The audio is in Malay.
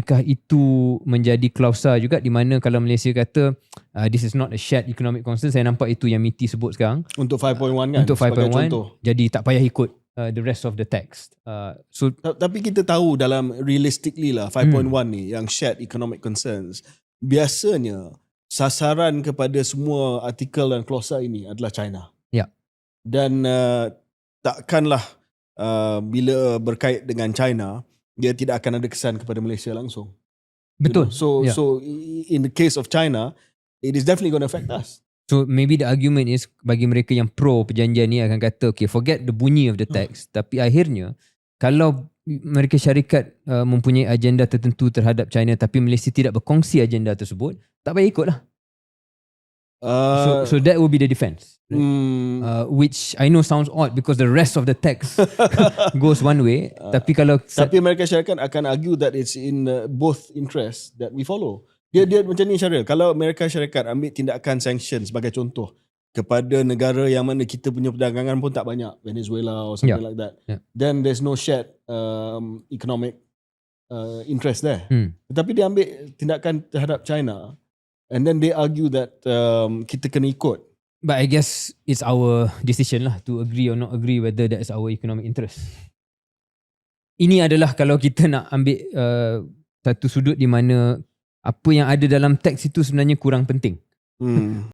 adakah itu menjadi klausa juga di mana kalau Malaysia kata uh, this is not a shared economic concern saya nampak itu yang MITI sebut sekarang Untuk 5.1 kan untuk sebagai 5.1 contoh. jadi tak payah ikut uh, the rest of the text uh, so Ta- Tapi kita tahu dalam realistically lah 5.1 Hmm. ni yang shared economic concerns biasanya sasaran kepada semua artikel dan klausa ini adalah China. Ya. Dan uh, takkanlah uh, bila berkait dengan China dia tidak akan ada kesan kepada Malaysia langsung. You betul know? So Ya. so in the case of China it is definitely going to affect us. So maybe the argument is bagi mereka yang pro perjanjian ni akan kata okay forget the bunyi of the text tapi akhirnya kalau mereka syarikat uh, mempunyai agenda tertentu terhadap China tapi Malaysia tidak berkongsi agenda tersebut tak payah ikut lah. Uh, So, so that will be the defense. hmm, Uh, which I know sounds odd because the rest of the text goes one way tapi kalau Tapi Amerika Syarikat akan argue that it's in uh, both interests that we follow. Dia dia macam ni Syaril. Kalau Amerika Syarikat ambil tindakan sanction sebagai contoh kepada negara yang mana kita punya perdagangan pun tak banyak, Venezuela or something Yeah. like that. Yeah. Then there's no shared um, economic uh, interest there. Hmm. Tetapi dia ambil tindakan terhadap China and then they argue that um, kita kena ikut. But I guess it's our decision lah to agree or not agree whether that's our economic interest. Ini adalah kalau kita nak ambil uh, satu sudut di mana apa yang ada dalam teks itu sebenarnya kurang penting. Hmm.